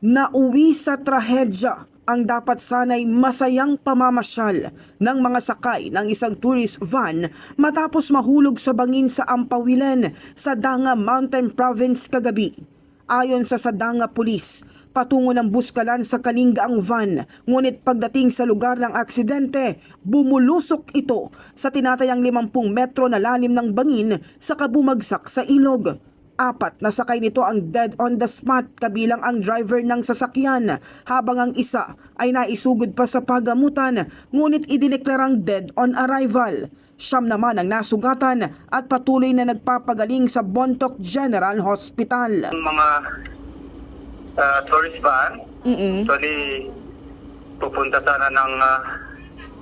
Nauwi sa trahedya ang dapat sanay masayang pamamasyal ng mga sakay ng isang tourist van matapos mahulog sa bangin sa Ampawilen sa Danga Mountain Province kagabi. Ayon sa Sadanga Police, patungo ng buskalan sa Kalinga ang van, ngunit pagdating sa lugar ng aksidente, bumulusok ito sa tinatayang 50 metro na lalim ng bangin sa kabumagsak sa ilog. Apat na sakay nito ang dead on the spot kabilang ang driver ng sasakyan habang ang isa ay naisugod pa sa pagamutan ngunit idineklarang dead on arrival. Siyam naman ang nasugatan at patuloy na nagpapagaling sa Bontoc General Hospital. Mga ah, tourist van, Mm-mm. actually pupunta sana ng ah,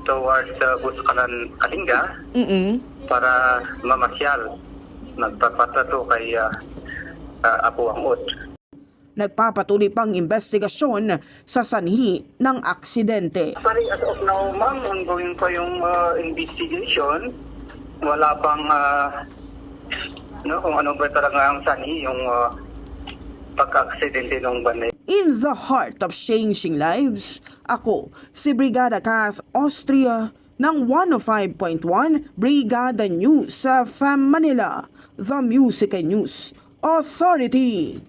towards uh, Buskalan, Kalinga Mm-mm. para mamasyal. Nagpapatato kay uh, uh, Apo Angod. Nagpapatuloy pang investigasyon sa sanhi ng aksidente. Sorry, as of now, ma'am, ongoing pa yung ah, investigation. Wala pang ah, no, kung ano ba talaga ang sani yung uh, pagka-aksidente ng na In the heart of changing lives, ako si Brigada Cas Austria ng 105.1 Brigada News sa FAM Manila, The Music and News Authority.